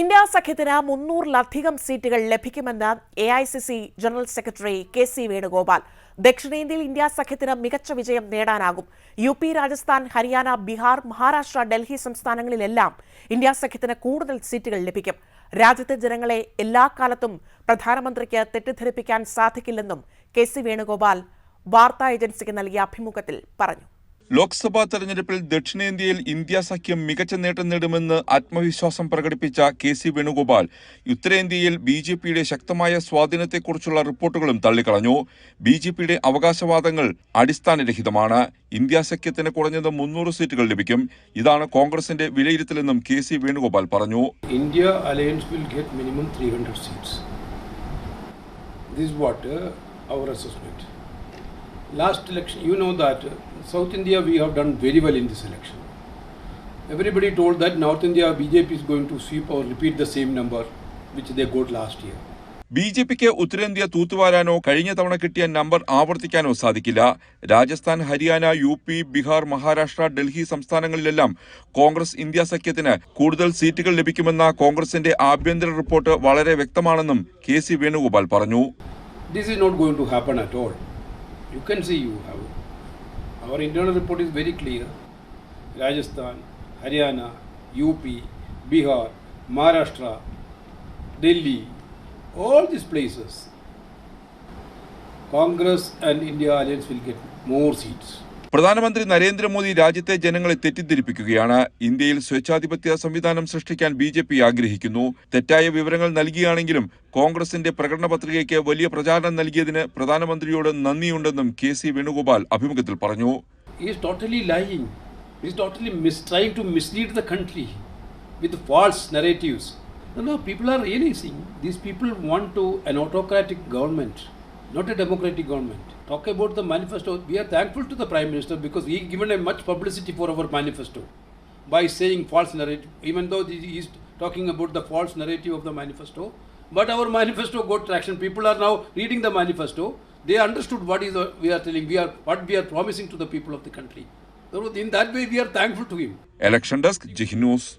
India സഖ്യത്തിന് മുന്നൂറിലധികം സീറ്റുകൾ ലഭിക്കുമെന്ന് A I C C general secretary K C Venugopal. ദക്ഷിണേന്ത്യയിൽ ഇന്ത്യ സഖ്യത്തിന് മികച്ച വിജയം നേടാനാകും. യു പി രാജസ്ഥാൻ ഹരിയാന ബീഹാർ മഹാരാഷ്ട്ര ഡൽഹി സംസ്ഥാനങ്ങളിലെല്ലാം ഇന്ത്യ സഖ്യത്തിന് കൂടുതൽ സീറ്റുകൾ ലഭിക്കും. രാജ്യത്തെ ജനങ്ങളെ എല്ലാ കാലത്തും പ്രധാനമന്ത്രിക്ക് തെറ്റിദ്ധരിപ്പിക്കാൻ സാധിക്കില്ലെന്നും കെ സി വേണുഗോപാൽ വാർത്താ ഏജൻസിക്ക് നൽകിയ അഭിമുഖത്തിൽ പറഞ്ഞു. ലോക്സഭാ തെരഞ്ഞെടുപ്പിൽ ദക്ഷിണേന്ത്യയിൽ ഇന്ത്യ സഖ്യം മികച്ച നേട്ടം നേടുമെന്ന് ആത്മവിശ്വാസം പ്രകടിപ്പിച്ച കെ സി വേണുഗോപാൽ ഉത്തരേന്ത്യയിൽ ബി ജെ പിയുടെ ശക്തമായ സ്വാധീനത്തെക്കുറിച്ചുള്ള റിപ്പോർട്ടുകളും തള്ളിക്കളഞ്ഞു. ബി ജെ പിയുടെ അവകാശവാദങ്ങൾ അടിസ്ഥാനരഹിതമാണ്. ഇന്ത്യ സഖ്യത്തിന് കുറഞ്ഞത് മുന്നൂറ് സീറ്റുകൾ ലഭിക്കും. ഇതാണ് കോൺഗ്രസിന്റെ വിലയിരുത്തലെന്നും കെ സി വേണുഗോപാൽ പറഞ്ഞു. India alliance will get minimum 300 hundred seats this what our assessment. Last election, you know that uh, South India we have done very well in this election. Everybody told that North India BJP is going to sweep or repeat the same number which they got last year. B J പിക്ക് ഉത്തരേന്ത്യ തൂത്തുവാരാനോ കഴിഞ്ഞ തവണ കിട്ടിയ number ആവർത്തിക്കാനോ സാധിക്കില്ല Rajasthan Haryana U P Bihar Maharashtra Delhi സംസ്ഥാനങ്ങളിലെല്ലാം Congress India സഖ്യത്തിന് കൂടുതൽ സീറ്റുകൾ ലഭിക്കുമെന്ന കോൺഗ്രസിന്റെ ആഭ്യന്തര റിപ്പോർട്ട് വളരെ വ്യക്തമാണെന്നും കെ സി വേണുഗോപാൽ പറഞ്ഞു This is not going to happen at all. You can see you have our internal report is very clear. Rajasthan, Haryana, UP, Bihar, Maharashtra, Delhi, all these places. Congress and India alliance will get more seats. പ്രധാനമന്ത്രി നരേന്ദ്രമോദി രാജ്യത്തെ ജനങ്ങളെ തെറ്റിദ്ധരിപ്പിക്കുകയാണ്. ഇന്ത്യയിൽ സ്വേച്ഛാധിപത്യ സംവിധാനം സൃഷ്ടിക്കാൻ B J P ആഗ്രഹിക്കുന്നു. തെറ്റായ വിവരങ്ങൾ നൽകിയാണെങ്കിലും കോൺഗ്രസിന്റെ പ്രകടന പത്രികയ്ക്ക് വലിയ പ്രചാരണം നൽകിയതിന് പ്രധാനമന്ത്രിയോട് നന്ദിയുണ്ടെന്നും കെ സി വേണുഗോപാൽ അഭിമുഖത്തിൽ പറഞ്ഞു. With not a democratic government. Talk about the manifesto. We are thankful to the Prime Minister because he given a much publicity for our manifesto by saying false narrative, even though he is talking about the false narrative of the manifesto. But our manifesto got traction. People are now reading the manifesto. They understood what is we are telling, we are what we are promising to the people of the country. So in that way, we are thankful to him. Election Desk, Jih News.